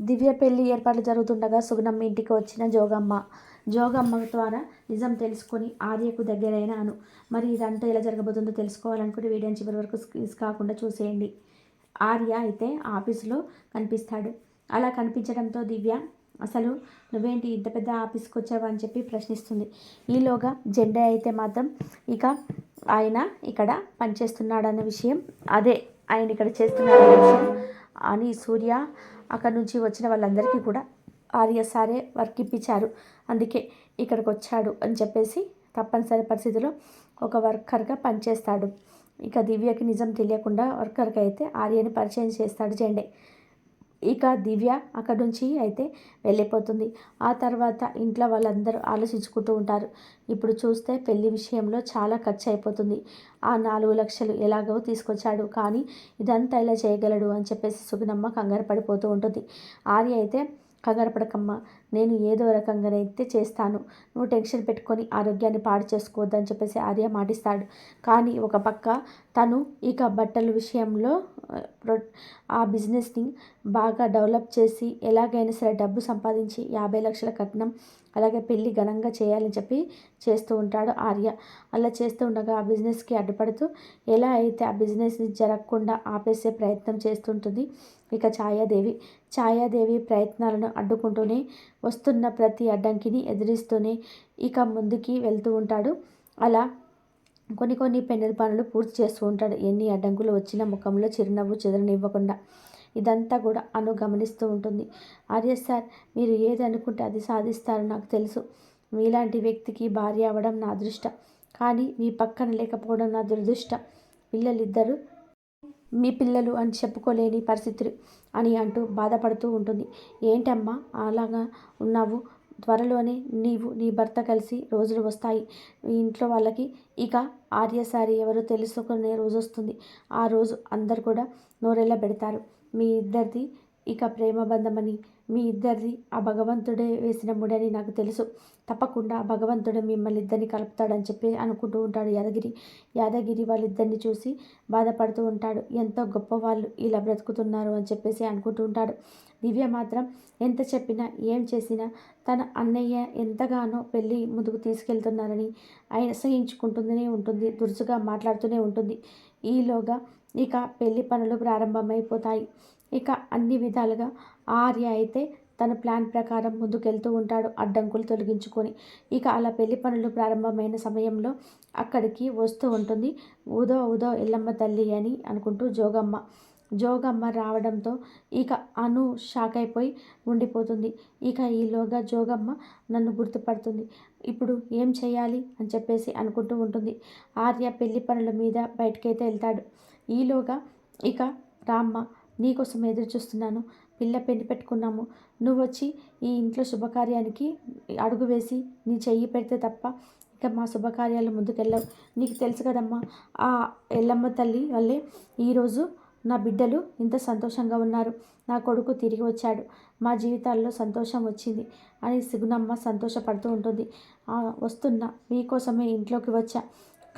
దివ్య పెళ్ళి ఏర్పాట్లు జరుగుతుండగా సుగుణమ్మ ఇంటికి వచ్చిన జోగమ్మ. జోగమ్మ ద్వారా నిజం తెలుసుకొని ఆర్యకు దగ్గరైన అను. మరి ఇదంతా ఎలా జరగబోతుందో తెలుసుకోవాలనుకుంటే వీడియోని చివరి వరకు మిస్ కాకుండా చూసేయండి. ఆర్య అయితే ఆఫీసులో కనిపిస్తాడు. అలా కనిపించడంతో దివ్య అసలు నువ్వేంటి ఇంత పెద్ద ఆఫీస్కి వచ్చావు? అని చెప్పి ప్రశ్నిస్తుంది. ఈలోగా జెండా అయితే మాత్రం ఇక ఆయన ఇక్కడ పనిచేస్తున్నాడన్న విషయం అదే ఆయన ఇక్కడ చేస్తున్నాడన్న విషయం అని సూర్య అక్కడ నుంచి వచ్చిన వాళ్ళందరికీ కూడా ఆర్య సారే వర్క్ ఇప్పించారు అందుకే ఇక్కడికి వచ్చాడు అని చెప్పేసి తప్పనిసరి పరిస్థితిలో ఒక వర్కర్గా పనిచేస్తాడు. ఇక దివ్యకి నిజం తెలియకుండా వర్కర్కి అయితే ఆర్యని పరిచయం చేస్తాడు జెండే. ఇక దివ్య అక్కడ నుంచి అయితే వెళ్ళిపోతుంది. ఆ తర్వాత ఇంట్లో వాళ్ళందరూ ఆలోచించుకుంటూ ఉంటారు. ఇప్పుడు చూస్తే పెళ్ళి విషయంలో చాలా ఖర్చు అయిపోతుంది ఆ నాలుగు లక్షలు ఎలాగో తీసుకొచ్చాడు. కానీ ఇదంతా ఇలా చేయగలడు అని చెప్పేసి సుగుణమ్మ కంగారు పడిపోతూ ఉంటుంది. ఆర్య అయితే కంగారు పడకమ్మ నేను ఏదో రకంగానైతే చేస్తాను. నువ్వు టెన్షన్ పెట్టుకొని ఆరోగ్యాన్ని పాడు చేసుకోవద్దని చెప్పేసి ఆర్య మాటిస్తాడు. కానీ ఒక పక్క తను ఇక బట్టల విషయంలో ఆ బిజినెస్ని బాగా డెవలప్ చేసి ఎలాగైనా సరే డబ్బు సంపాదించి యాభై లక్షల కట్నం అలాగే పెళ్ళి ఘనంగా చేయాలని చెప్పి చేస్తూ ఉంటాడు ఆర్య. అలా చేస్తూ ఉండగా ఆ బిజినెస్కి అడ్డుపడుతూ ఎలా అయితే ఆ బిజినెస్ని జరగకుండా ఆపేసే ప్రయత్నం చేస్తుంటుంది ఇక ఛాయాదేవి. ఛాయాదేవి ప్రయత్నాలను అడ్డుకుంటూనే వస్తున్న ప్రతి అడ్డంకిని ఎదిరిస్తూనే ఇక ముందుకి వెళ్తూ ఉంటాడు. అలా కొన్ని కొన్ని పెన్నుల పనులు పూర్తి చేస్తూ ఉంటాడు. ఎన్ని అడ్డంకులు వచ్చినా ముఖంలో చిరునవ్వు చెదరనివ్వకుండా ఇదంతా కూడా అను గమనిస్తూ ఉంటుంది. ఆర్య సార్ మీరు ఏది అనుకుంటే అది సాధిస్తారు నాకు తెలుసు. మీలాంటి వ్యక్తికి భార్య అవ్వడం నా అదృష్టం. కానీ మీ పక్కన లేకపోవడం నా దురదృష్టం. పిల్లలిద్దరూ మీ పిల్లలు అని చెప్పుకోలేని పరిస్థితులు అని అంటూ బాధపడుతూ ఉంటుంది. ఏంటమ్మా అలాగా ఉన్నావు? త్వరలోనే నీవు నీ భర్త కలిసి రోజులు వస్తాయి. మీ ఇంట్లో వాళ్ళకి ఇక ఆర్యసారి ఎవరో తెలుసుకునే రోజు వస్తుంది ఆ రోజు అందరు కూడా నోరెళ్ళ పెడతారు మీ ఇద్దరిది ఇక ప్రేమ బంధమని మీ ఇద్దరిది ఆ భగవంతుడే వేసిన ముడని నాకు తెలుసు. తప్పకుండా భగవంతుడే భగవంతుడు మిమ్మల్ని ఇద్దరిని కలుపుతాడని చెప్పి అనుకుంటూ ఉంటాడు యాదగిరి. యాదగిరి వాళ్ళిద్దరిని చూసి బాధపడుతూ ఉంటాడు. ఎంతో గొప్ప వాళ్ళు ఇలా బ్రతుకుతున్నారు అని చెప్పేసి అనుకుంటూ ఉంటాడు. దివ్య మాత్రం ఎంత చెప్పినా ఏం చేసినా తన అన్నయ్య ఎంతగానో పెళ్ళి ముందుకు తీసుకెళ్తున్నారని ఆయన సహించుకుంటూనే ఉంటుంది దురుసుగా మాట్లాడుతూనే ఉంటుంది. ఈలోగా ఇక పెళ్ళి పనులు ప్రారంభమైపోతాయి. ఇక అన్ని విధాలుగా ఆర్య అయితే తన ప్లాన్ ప్రకారం ముందుకెళ్తూ ఉంటాడు అడ్డంకులు తొలగించుకొని. ఇక అలా పెళ్ళి పనులు ప్రారంభమైన సమయంలో అక్కడికి వస్తూ ఉంటుంది. ఉదో ఉదో ఎల్లమ్మ తల్లి అని అనుకుంటూ జోగమ్మ. జోగమ్మ రావడంతో ఇక అను షాక్ అయిపోయి ఉండిపోతుంది. ఇక ఈలోగా జోగమ్మ నన్ను గుర్తుపడుతుంది. ఇప్పుడు ఏం చేయాలి? అని చెప్పేసి అనుకుంటూ ఉంటుంది. ఆర్య పెళ్ళి పనుల మీద బయటకైతే వెళ్తాడు. ఈలోగా ఇక రామ్మ నీకోసం ఎదురు చూస్తున్నాను పిల్ల పెళ్ళి పెట్టుకున్నాము. నువ్వు వచ్చి ఈ ఇంట్లో శుభకార్యానికి అడుగు వేసి నీ చెయ్యి పెడితే తప్ప ఇక మా శుభకార్యాలు ముందుకెళ్ళవు. నీకు తెలుసు కదమ్మా ఆ ఎల్లమ్మ తల్లి వల్లే ఈరోజు నా బిడ్డలు ఇంత సంతోషంగా ఉన్నారు. నా కొడుకు తిరిగి వచ్చాడు. మా జీవితాల్లో సంతోషం వచ్చింది అని సిగునమ్మ సంతోషపడుతూ ఉంటుంది. వస్తున్నా మీకోసమే ఇంట్లోకి వచ్చా.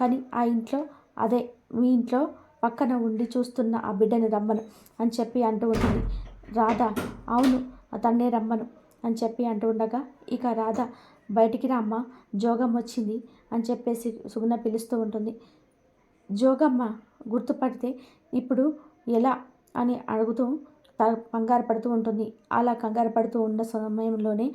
కానీ ఆ ఇంట్లో అదే మీ ఇంట్లో పక్కన ఉండి చూస్తున్న ఆ బిడ్డని రమ్మను అని చెప్పి అంటూ ఉంటుంది. రాధ అవును తన్నే రమ్మను అని చెప్పి అంటూ ఉండగా ఇక రాధ బయటికి రామ్మ జోగం వచ్చింది అని చెప్పేసి సుగుణ పిలుస్తూ ఉంటుంది. జోగమ్మ గుర్తుపడితే ఇప్పుడు ఎలా అని అడుగుతూ కంగారు పడుతూ ఉంటుంది. అలా కంగారు పడుతూ ఉన్న సమయంలోనే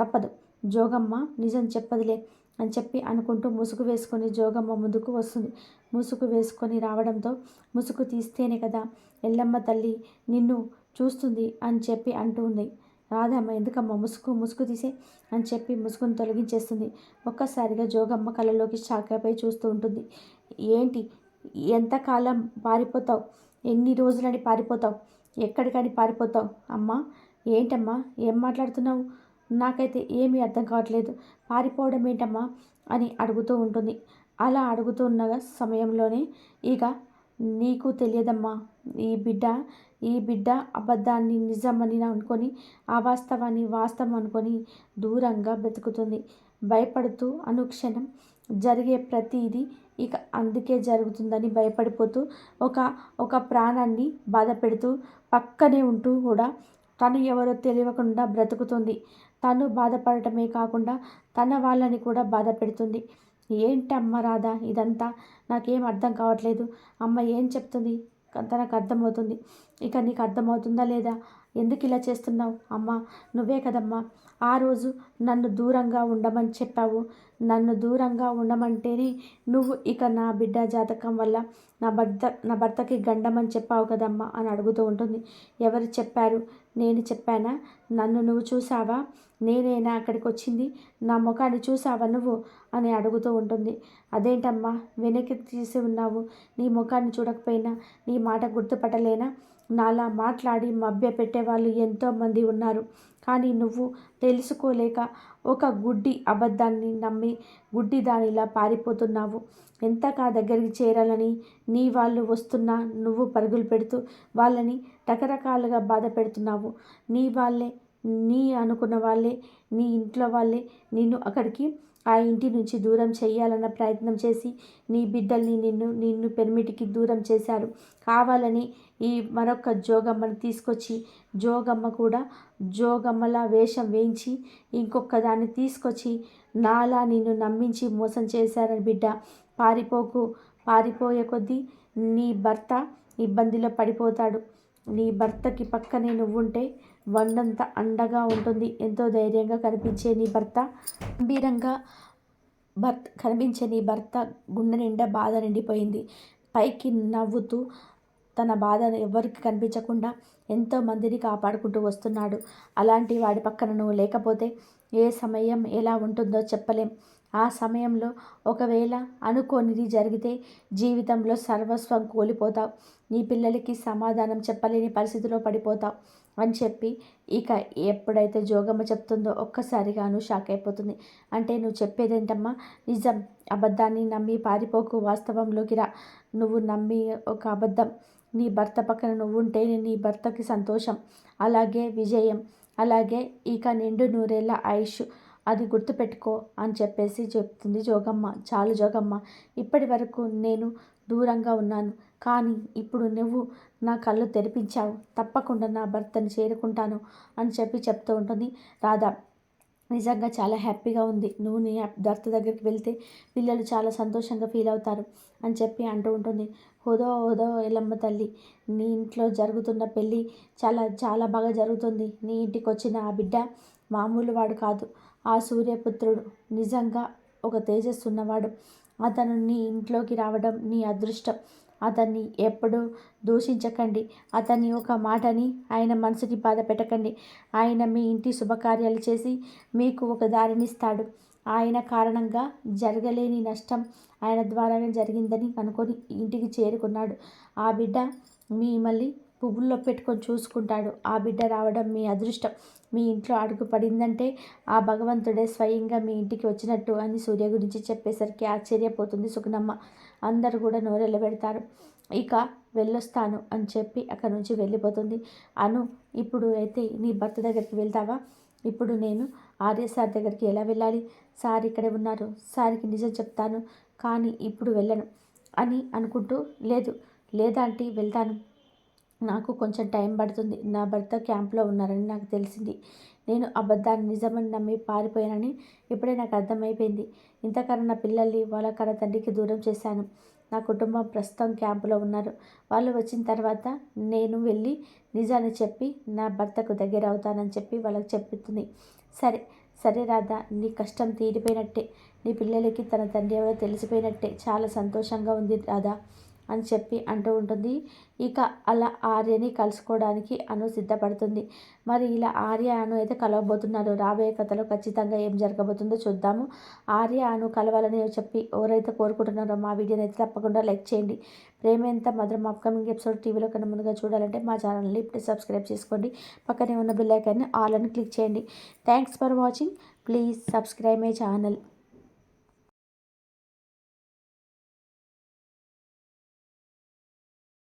తప్పదు. జోగమ్మ నిజం చెప్పదులే అని చెప్పి అనుకుంటూ ముసుగు వేసుకొని జోగమ్మ ముందుకు వస్తుంది. ముసుగు వేసుకొని రావడంతో ముసుగు తీస్తేనే కదా ఎల్లమ్మ తల్లి నిన్ను చూస్తుంది అని చెప్పి అంటూ ఉంది. రాధమ్మ ఎందుకమ్మ ముసుగు ముసుగు తీసే అని చెప్పి ముసుగును తొలగించేస్తుంది. ఒక్కసారిగా జోగమ్మ కళ్ళలోకి షాకపై చూస్తూ ఉంటుంది. ఏంటి? ఎంతకాలం పారిపోతావు? ఎన్ని రోజులని పారిపోతావు? ఎక్కడికని పారిపోతావు? అమ్మా ఏంటమ్మా? ఏం మాట్లాడుతున్నావు? నాకైతే ఏమీ అర్థం కావట్లేదు. పారిపోవడం ఏంటమ్మా? అని అడుగుతూ ఉంటుంది. అలా అడుగుతున్న సమయంలోనే ఇక నీకు తెలియదమ్మా. ఈ బిడ్డ ఈ బిడ్డ అబద్ధాన్ని నిజమని అనుకొని అవాస్తవాన్ని వాస్తవం అనుకొని దూరంగా బ్రతుకుతుంది. భయపడుతూ అనుక్షణం జరిగే ప్రతిదీ ఇక అందుకే జరుగుతుందని భయపడిపోతూ ఒక ఒక ప్రాణాన్ని బాధ పెడుతూ పక్కనే ఉంటూ కూడా తను ఎవరో తెలియకుండా బ్రతుకుతుంది. తను బాధపడటమే కాకుండా తన వాళ్ళని కూడా బాధ పెడుతుంది ఏంటమ్మ రాధా ఇదంతా? నాకేం అర్థం కావట్లేదు. అమ్మ ఏం చెప్తుంది? తనకు అర్థమవుతుంది. ఇక నీకు అర్థమవుతుందా లేదా? ఎందుకు ఇలా చేస్తున్నావు? అమ్మా నువ్వే కదమ్మా. ఆ రోజు నన్ను దూరంగా ఉండమని చెప్పావు. నన్ను దూరంగా ఉండమంటేనే నువ్వు ఇక నా బిడ్డ జాతకం వల్ల నా భర్త నా భర్తకి గండమని చెప్పావు కదమ్మా అని అడుగుతూ ఉంటుంది. ఎవరు చెప్పారు? నేను చెప్పానా? నన్ను నువ్వు చూసావా నేనేనా అక్కడికి వచ్చింది? నా ముఖాన్ని చూసావా నువ్వు? అని అడుగుతూ ఉంటుంది. అదేంటమ్మా? వెనక్కి తీసి ఉన్నావు. నీ ముఖాన్ని చూడకపోయినా నీ మాట గుర్తుపట్టలేనా? నాలా మాట్లాడి మభ్య పెట్టేవాళ్ళు ఎంతోమంది ఉన్నారు. కానీ నువ్వు తెలుసుకోలేక ఒక గుడ్డి అబద్ధాన్ని నమ్మి గుడ్డి దానిలా పారిపోతున్నావు. ఎంతగా దగ్గరికి చేరాలని నీ వాళ్ళు వస్తున్నా నువ్వు పరుగులు పెడుతూ వాళ్ళని రకరకాలుగా బాధ పెడుతున్నావు. నీ వాళ్ళే నీ అనుకున్న వాళ్ళే నీ ఇంట్లో వాళ్ళే. నిన్ను అక్కడికి ఆ ఇంటి నుంచి దూరం చేయాలన్న ప్రయత్నం చేసి నీ బిడ్డల్ని నిన్ను నిన్ను పెరిమిటికి దూరం చేశారు. కావాలని ఈ మరొక జోగమ్మని తీసుకొచ్చి జోగమ్మ కూడా జోగమ్మలా వేషం వేయించి ఇంకొక దాన్ని తీసుకొచ్చి నాలా నిన్ను నమ్మించి మోసం చేశారని బిడ్డ. పారిపోకు పారిపోయే కొద్దీ నీ భర్త ఇబ్బందిలో పడిపోతాడు. నీ భర్తకి పక్కనే నువ్వుంటే వండంత అండగా ఉంటుంది. ఎంతో ధైర్యంగా కనిపించే నీ భర్త గంభీరంగా భర్త కనిపించే నీ భర్త గుండె నిండా బాధ నిండిపోయింది. పైకి నవ్వుతూ తన బాధ ఎవరికి కనిపించకుండా ఎంతో మందిని కాపాడుకుంటూ వస్తున్నాడు. అలాంటి వాడి పక్కన నువ్వు లేకపోతే ఏ సమయం ఎలా ఉంటుందో చెప్పలేం. ఆ సమయంలో ఒకవేళ అనుకోనిది జరిగితే జీవితంలో సర్వస్వం కోల్పోతావు. నీ పిల్లలకి సమాధానం చెప్పలేని పరిస్థితిలో పడిపోతావు అని చెప్పి ఇక ఎప్పుడైతే జోగమ్మ చెప్తుందో ఒక్కసారిగాను షాక్ అయిపోతుంది. అంటే నువ్వు చెప్పేదేంటమ్మా? నిజం. అబద్ధాన్ని నమ్మి పారిపోకు. వాస్తవంలోకి రా. నువ్వు నమ్మి ఒక అబద్ధం. నీ భర్త పక్కన నువ్వు ఉంటే నీ భర్తకి సంతోషం. అలాగే విజయం. అలాగే ఇక నిండు నూరేళ్ళ ఆయుష్. అది గుర్తుపెట్టుకో అని చెప్పేసి చెప్తుంది జోగమ్మ. చాలు జోగమ్మ ఇప్పటి వరకు నేను దూరంగా ఉన్నాను. కానీ ఇప్పుడు నువ్వు నా కళ్ళు తెరిపించావు. తప్పకుండా నా భర్తని చేరుకుంటాను అని చెప్పి చెప్తూ ఉంటుంది రాధా. నిజంగా చాలా హ్యాపీగా ఉంది. నువ్వు నీ భర్త దగ్గరికి వెళ్తే పిల్లలు చాలా సంతోషంగా ఫీల్ అవుతారు అని చెప్పి అంటూ ఉంటుంది. హోదో హోదో ఎల్లమ్మ తల్లి నీ ఇంట్లో జరుగుతున్న పెళ్ళి చాలా చాలా బాగా జరుగుతుంది. నీ ఇంటికి వచ్చిన ఆ బిడ్డ మామూలు వాడు కాదు. ఆ సూర్యపుత్రుడు నిజంగా ఒక తేజస్సు ఉన్నవాడు అతను నీ ఇంట్లోకి రావడం నీ అదృష్టం. అతన్ని ఎప్పుడూ దూషించకండి. అతన్ని ఒక మాటని ఆయన మనసుకి బాధ పెట్టకండి. ఆయన మీ ఇంటి శుభకార్యాలు చేసి మీకు ఒక దారినిస్తాడు ఆయన కారణంగా జరగలేని నష్టం ఆయన ద్వారానే జరిగిందని అనుకొని ఇంటికి చేరుకున్నాడు. ఆ బిడ్డ మిమ్మల్ని పువ్వుల్లో పెట్టుకొని చూసుకుంటాడు. ఆ బిడ్డ రావడం మీ అదృష్టం. మీ ఇంట్లో అడుగు పడిందంటే ఆ భగవంతుడే స్వయంగా మీ ఇంటికి వచ్చినట్టు అని సూర్య గురించి చెప్పేసరికి ఆశ్చర్యపోతుంది సుగుణమ్మ. అందరూ కూడా నోరెళ్ళ పెడతారు. ఇక వెళ్ళొస్తాను అని చెప్పి అక్కడి నుంచి వెళ్ళిపోతుంది. అను ఇప్పుడు అయితే నీ భర్త దగ్గరికి వెళ్తావా? ఇప్పుడు నేను ఆర్య సార్ దగ్గరికి ఎలా వెళ్ళాలి? సార్ ఇక్కడే ఉన్నారు. సార్కి నిజం చెప్తాను కానీ ఇప్పుడు వెళ్ళను అని అనుకుంటూ లేదు లేదంటే వెళ్తాను. నాకు కొంచెం టైం పడుతుంది. నా భర్త క్యాంప్లో ఉన్నారని నాకు తెలిసింది. నేను అబద్ధాన్ని నిజమని నమ్మి పారిపోయానని ఇప్పుడే నాకు అర్థమైపోయింది. ఇంతకన్నా నా పిల్లల్ని వాళ్ళ కన్న తండ్రికి దూరం చేశాను. నా కుటుంబం ప్రస్తుతం క్యాంపులో ఉన్నారు. వాళ్ళు వచ్చిన తర్వాత నేను వెళ్ళి నిజాన్ని చెప్పి నా భర్తకు దగ్గర అవుతానని చెప్పి వాళ్ళకి చెప్తుంది. సరే సరే రాధా నీ కష్టం తీరిపోయినట్టే. నీ పిల్లలకి తన తండ్రి ఎవరో తెలిసిపోయినట్టే. చాలా సంతోషంగా ఉంది రాధా. అని చెప్పి అంటూ ఉంటుంది. ఇక అలా ఆర్యని కలుసుకోవడానికి అను సిద్ధపడుతుంది. మరి ఇలా ఆర్య అను అయితే కలవబోతున్నారు. రాబోయే కథలో ఖచ్చితంగా ఏం జరగబోతుందో చూద్దాము. ఆర్య అను కలవాలని చెప్పి ఎవరైతే కోరుకుంటున్నారో మా వీడియోని అయితే తప్పకుండా లైక్ చేయండి. ప్రేమ ఎంత మధురం అప్కమింగ్ ఎపిసోడ్ టీవీలో కన్నా ముందుగా చూడాలంటే మా ఛానల్ని ఇప్పుడు సబ్స్క్రైబ్ చేసుకోండి. పక్కనే ఉన్న బిల్లైకాన్ని ఆల్ అని క్లిక్ చేయండి. Thanks for watching. Please subscribe my channel.